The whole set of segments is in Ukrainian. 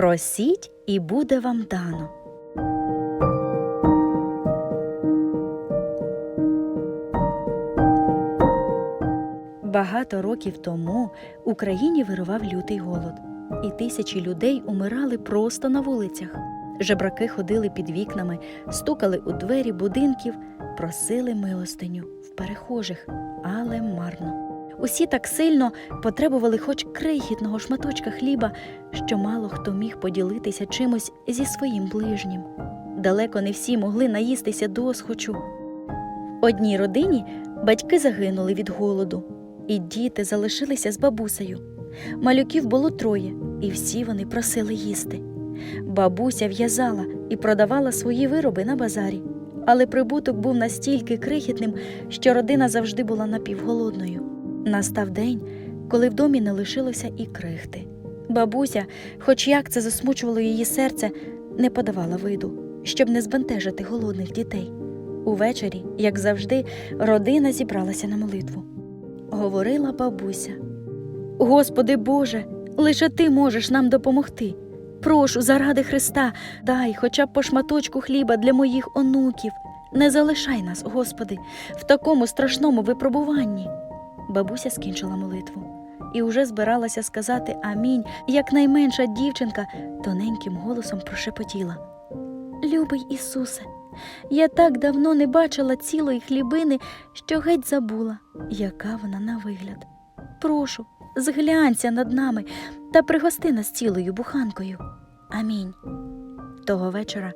Просіть, і буде вам дано. Багато років тому Україні вирував лютий голод, і тисячі людей умирали просто на вулицях. Жебраки ходили під вікнами, стукали у двері будинків, просили милостиню в перехожих, але марно. Усі так сильно потребували хоч крихітного шматочка хліба, що мало хто міг поділитися чимось зі своїм ближнім. Далеко не всі могли наїстися досхочу. Одній родині батьки загинули від голоду, і діти залишилися з бабусею. Малюків було троє, і всі вони просили їсти. Бабуся в'язала і продавала свої вироби на базарі, але прибуток був настільки крихітним, що родина завжди була напівголодною. Настав день, коли в домі не лишилося і крихти. Бабуся, хоч як це засмучувало її серце, не подавала виду, щоб не збентежити голодних дітей. Увечері, як завжди, родина зібралася на молитву. Говорила бабуся: Господи Боже, лише ти можеш нам допомогти. Прошу, заради Христа, дай хоча б по шматочку хліба для моїх онуків. Не залишай нас, Господи, в такому страшному випробуванні. Бабуся скінчила молитву і уже збиралася сказати амінь, як найменша дівчинка тоненьким голосом прошепотіла. Любий Ісусе, я так давно не бачила цілої хлібини, що геть забула, яка вона на вигляд. Прошу, зглянься над нами та пригости нас цілою буханкою. Амінь. Того вечора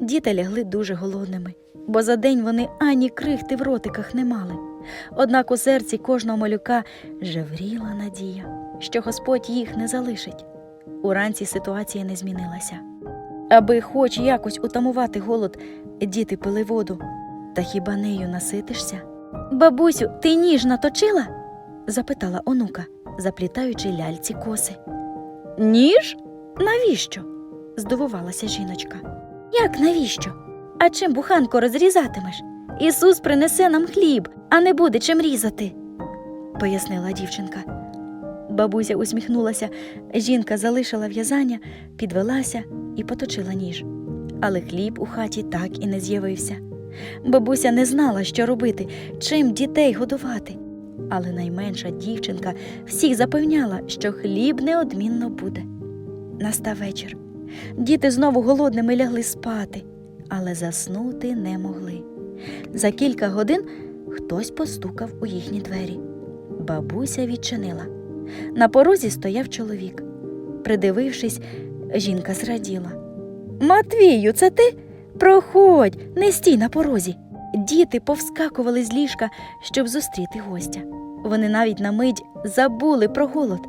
діти лягли дуже голодними, бо за день вони ані крихти в ротиках не мали. Однак у серці кожного малюка жевріла надія, що Господь їх не залишить. Уранці ситуація не змінилася. Аби хоч якось утамувати голод, діти пили воду. Та хіба нею наситишся? Бабусю, ти ніж наточила? запитала онука, заплітаючи ляльці коси. Ніж? Навіщо? здивувалася жіночка. Як навіщо? А чим буханку розрізатимеш? Ісус принесе нам хліб, а не буде чим різати, пояснила дівчинка. Бабуся усміхнулася. Жінка залишила в'язання, підвелася і поточила ніж. Але хліб у хаті так і не з'явився. Бабуся не знала, що робити, чим дітей годувати. Але найменша дівчинка всіх запевняла, що хліб неодмінно буде. Настав вечір. Діти знову голодними лягли спати, але заснути не могли. За кілька годин хтось постукав у їхні двері. Бабуся відчинила. На порозі стояв чоловік. Придивившись, жінка зраділа. Матвію, це ти? Проходь, не стій на порозі. Діти повскакували з ліжка, щоб зустріти гостя. Вони навіть на мить забули про голод.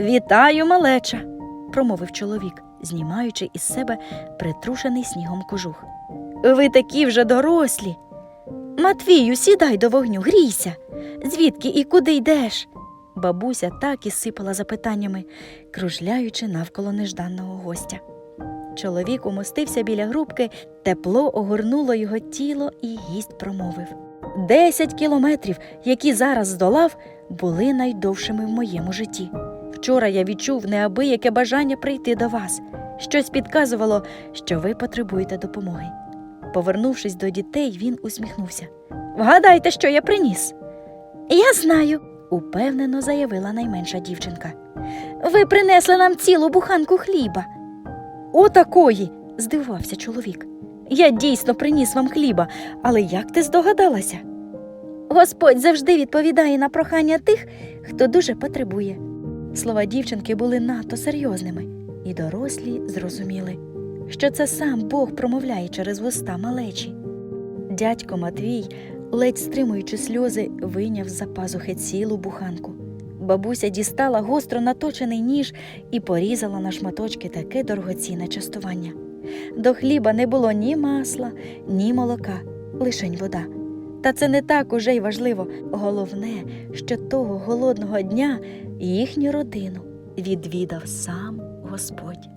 Вітаю, малеча, промовив чоловік, знімаючи із себе притрушений снігом кожух. Ви такі вже дорослі. Матвію, сідай до вогню, грійся. Звідки і куди йдеш? Бабуся так і сипала запитаннями, кружляючи навколо нежданого гостя. Чоловік умостився біля грубки, тепло огорнуло його тіло, і гість промовив Десять кілометрів, які зараз здолав, були найдовшими в моєму житті. Вчора я відчув неабияке бажання прийти до вас. Щось підказувало, що ви потребуєте допомоги. Повернувшись до дітей, він усміхнувся. Вгадайте, що я приніс. Я знаю, упевнено заявила найменша дівчинка. Ви принесли нам цілу буханку хліба. Отакої, здивувався чоловік. Я дійсно приніс вам хліба, але як ти здогадалася? Господь завжди відповідає на прохання тих, хто дуже потребує. Слова дівчинки були надто серйозними, і дорослі зрозуміли, що це сам Бог промовляє через вуста малечі. Дядько Матвій, ледь стримуючи сльози, вийняв з-за пазухи цілу буханку. Бабуся дістала гостро наточений ніж і порізала на шматочки таке дорогоцінне частування. До хліба не було ні масла, ні молока, лишень вода. Та це не так уже й важливо. Головне, що того голодного дня їхню родину відвідав сам Господь.